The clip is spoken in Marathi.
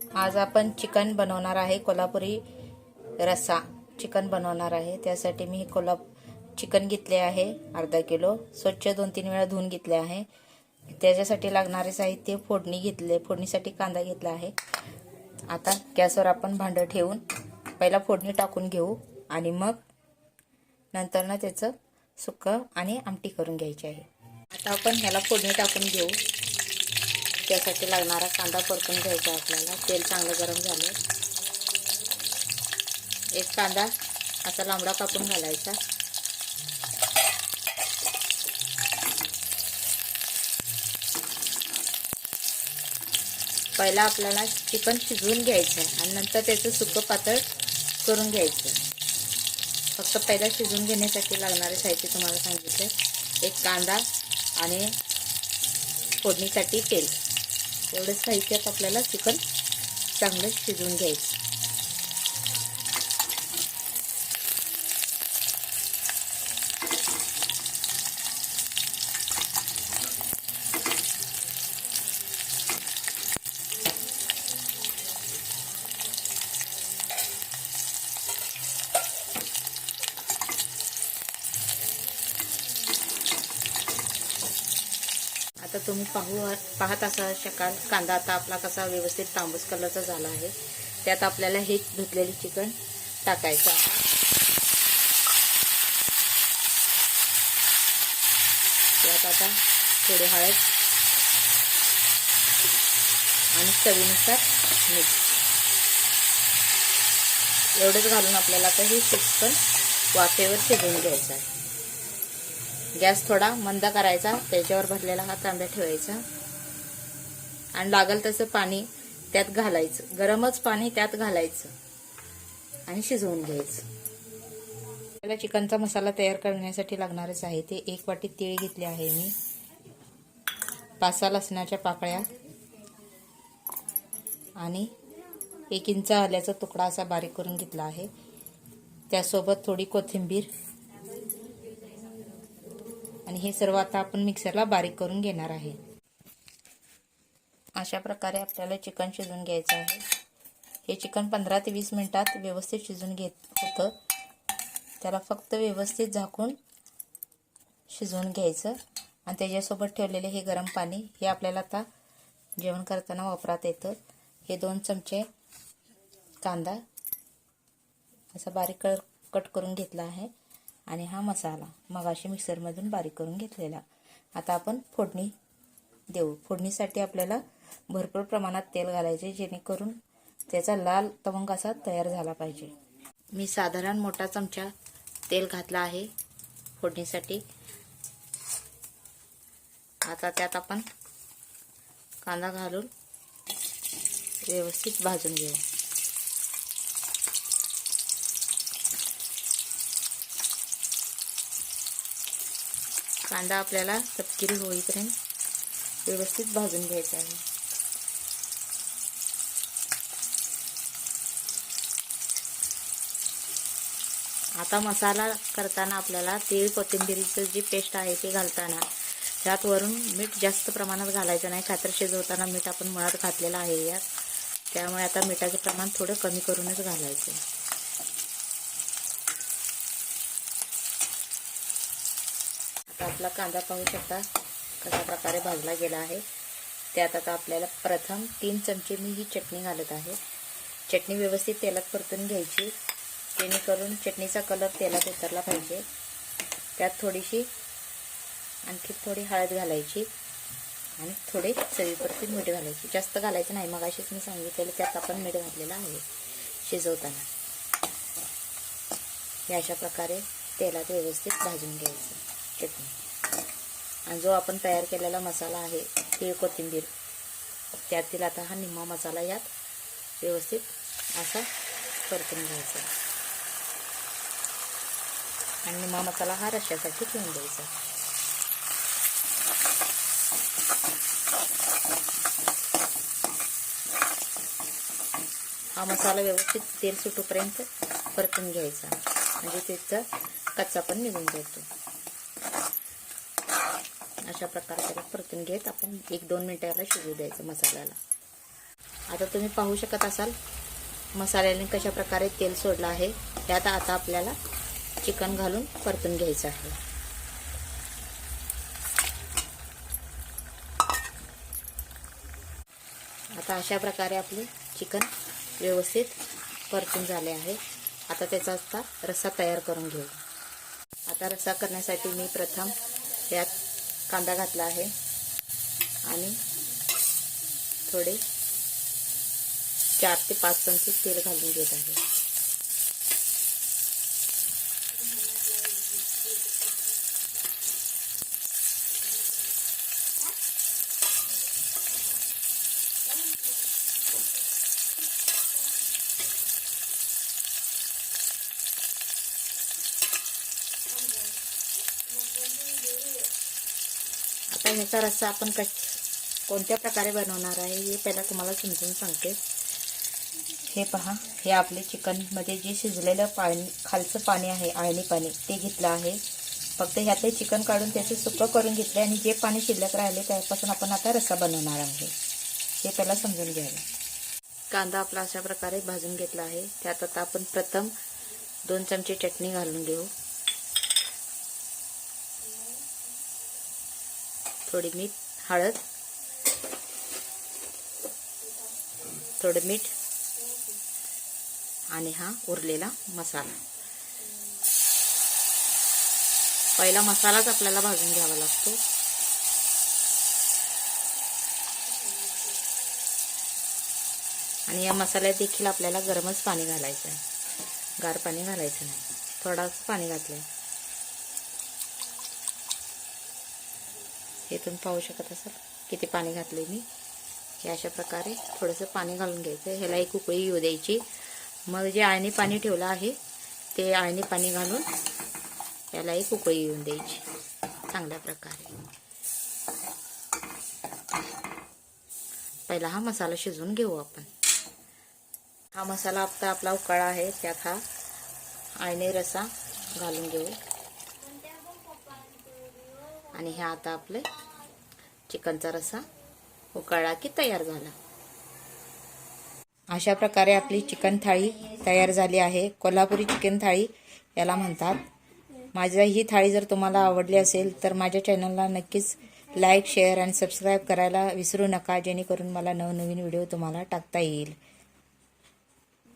आज आपण चिकन बनवणार आहे कोल्हापुरी रस्सा चिकन बनवणार आहे. त्यासाठी मी कोल्हा चिकन घेतले आहे अर्धा किलो. स्वच्छ दोन तीन वेळा धुवून घेतले आहे. त्याच्यासाठी लागणारे साहित्य फोडणी घेतले फोडणीसाठी कांदा घेतला आहे. आता गॅसवर आपण भांडं ठेवून पहिला फोडणी टाकून घेऊ आणि मग नंतर ना त्याचं सुकं आणि आमटी करून घ्यायची आहे. आता आपण ह्याला फोडणी टाकून घेऊ. त्यासाठी लागणारा कांदा परतून घ्यायचा आपल्याला. तेल चांगलं गरम झालं. एक कांदा असा लांबडा कापून घालायचा. पहिला आपल्याला चिकन शिजवून घ्यायचं आणि नंतर त्याचं सुकं पातळ करून घ्यायचं. फक्त पहिला शिजवून घेण्यासाठी लागणारे साहित्य तुम्हाला सांगितलं. एक कांदा आणि फोडणीसाठी तेल. एवढं साहित्यात आपल्याला चिकन चांगलं शिजवून घ्यायचं. आता तुम्ही पाहू पाहत असा शकाल कांदा आता आपला कसा व्यवस्थित तांबूस कलरचा झाला आहे. त्यात आपल्याला हे धुतलेले चिकन टाकायचं आहे. त्यात आता थोडी हळद आणि चवीनुसार मीठ. एवढंच घालून आपल्याला आता हे चिकन वाफेवर शिजवून घ्यायचं आहे. गॅस थोडा मंद करायचा त्याच्यावर भरलेला हा तांब्या ठेवायचा. आणि लागल तसं पाणी त्यात घालायचं. गरमच पाणी त्यात घालायचं. आणि शिजवून घ्यायचं. आपल्याला चिकनचा मसाला तयार करण्यासाठी लागणारच आहे ते. एक वाटी तीळ घेतले आहे मी. पाच सहा लसणाच्या पाकळ्या. आणि एक इंच आल्याचा तुकडा असा बारीक करून घेतला आहे. त्यासोबत थोडी कोथिंबीर. आणि हे सर्व आता आपण मिक्सरला बारीक करून घेणार आहे. अशा प्रकारे आपल्याला चिकन शिजवून घ्यायचं आहे. हे चिकन पंधरा ते वीस मिनटात व्यवस्थित शिजून घेत होतं. त्याला फक्त व्यवस्थित झाकून शिजवून घ्यायचं. आणि त्याच्यासोबत ठेवलेले हे गरम पाणी हे आपल्याला आता जेवण करताना वापरात येतं. हे दोन चमचे कांदा असा बारीक कट करून घेतला आहे. आणि हा मसाला मगाशी मिक्सरमधून बारीक करून घेतलेला. आता आपण फोडणी देऊ. फोडणीसाठी आपल्याला भरपूर प्रमाणात तेल घालायचे जेणेकरून त्याचा लाल तवंग असा तयार झाला पाहिजे. मी साधारण मोठा चमचा तेल घातला आहे फोडणीसाठी. आता त्यात आपण कांदा घालून व्यवस्थित भाजून घेऊ. कांदा आपल्याला तपकिरी होईपर्यंत व्यवस्थित भाजून घ्यायचा आहे. आता मसाला करताना आपल्याला तीळ कोथिंबिरीचं जी पेस्ट आहे ते घालताना त्यात वरून मीठ जास्त प्रमाणात घालायचं नाही खातर शिजवताना मीठ आपण मुळात घातलेलं आहे यात. त्यामुळे आता मिठाचं प्रमाण थोडं कमी करूनच घालायचं. आता आपला कांदा पाहू शकता कशा प्रकारे भाजला गेला आहे. त्यात आता आपल्याला प्रथम तीन चमचे मी ही चटणी घालत आहे. चटणी व्यवस्थित तेलात परतून घ्यायची. जेणेकरून चटणीचा कलर तेलात उतरला पाहिजे. त्यात थोडीशी आणखी थोडी हळद घालायची आणि थोडे चवीपुरती मीठ घालायची. जास्त घालायचं नाही मग अशीच मी सांगितलेलं त्यात आपण मीठ घातलेलं आहे शिजवताना. हे अशा प्रकारे तेलात व्यवस्थित भाजून घ्यायचं. चटणी आणि जो आपण तयार केलेला मसाला आहे ते कोथिंबीर. त्यातील आता हा निम्मा मसाला यात व्यवस्थित असा परतून घ्यायचा. आणि निम्मा मसाला हा रश्यासाठी ठेवून द्यायचा. हा मसाला व्यवस्थित तेल सुटूपर्यंत परतून घ्यायचा. म्हणजे त्याचा कच्चा पण निघून जातो. अशा प्रकारे त्याला परतून घेत आपण एक दोन मिनिटाला शिजू द्यायचं मसाल्याला. आता तुम्ही पाहू शकत असाल मसाल्याने कशा प्रकारे तेल सोडलं आहे त्यात आता आपल्याला चिकन घालून परतून घ्यायचं आहे. आता अशा प्रकारे आपले चिकन व्यवस्थित परतून झाले आहे. आता त्याचा आता रस्सा तयार करून घेऊ. आता रस्सा करण्यासाठी मी प्रथम यात कांदा घातला आहे. आणि थोडे चार ते पाच चमचे तेल घालून घेत आहे. आता ह्याचा रस्सा आपण कश कोणत्या प्रकारे बनवणार आहे हे पहिला तुम्हाला समजून सांगते. हे पहा हे आपले चिकनमध्ये जे शिजलेलं पाणी खालचं पाणी आहे आळणी पाणी ते घेतलं आहे. फक्त ह्यातले चिकन काढून त्याचे सुकं करून घेतले आणि जे पाणी शिल्लक राहिले त्यापासून आपण आता रस्सा बनवणार आहे. हे पहिला समजून घ्यायला. कांदा आपला अशा प्रकारे भाजून घेतला आहे. त्यात आता आपण प्रथम दोन चमचे चटणी घालून घेऊ. थोडी मीठ हळद. थोडं मीठ. आणि हा उरलेला मसाला. पहिला मसालाच आपल्याला भाजून घ्यावा लागतो. आणि या मसाल्यात देखील आपल्याला गरमच पाणी घालायचं आहे गार पाणी घालायचं नाही. थोडाच पाणी घातलं आहे हे तुम्ही पाहू शकत असाल. किती पाणी घातले मी. हे अशा प्रकारे थोडंसं पाणी घालून घ्यायचं. ह्याला एक उकळी येऊ द्यायची. मग जे आळणी पाणी ठेवलं आहे ते आळणी पाणी घालून याला एक उकळी येऊन द्यायची. चांगल्या प्रकारे. पहिला हा मसाला शिजवून घेऊ आपण. हा मसाला आता आपला उकळा आहे. त्यात हा आळणी रसा घालून घेऊ. आणि हे आता आपले चिकनचा रसा उकळला की तयार झाला. अशा प्रकारे आपली चिकन थाळी तयार झाली आहे. कोल्हापुरी चिकन थाळी याला म्हणतात. माझ्या ही थाळी जर तुम्हाला आवडली असेल तर माझ्या चॅनलला नक्कीच लाईक शेअर आणि सबस्क्राईब करायला विसरू नका जेणेकरून मला नवनवीन व्हिडिओ तुम्हाला टाकता येईल.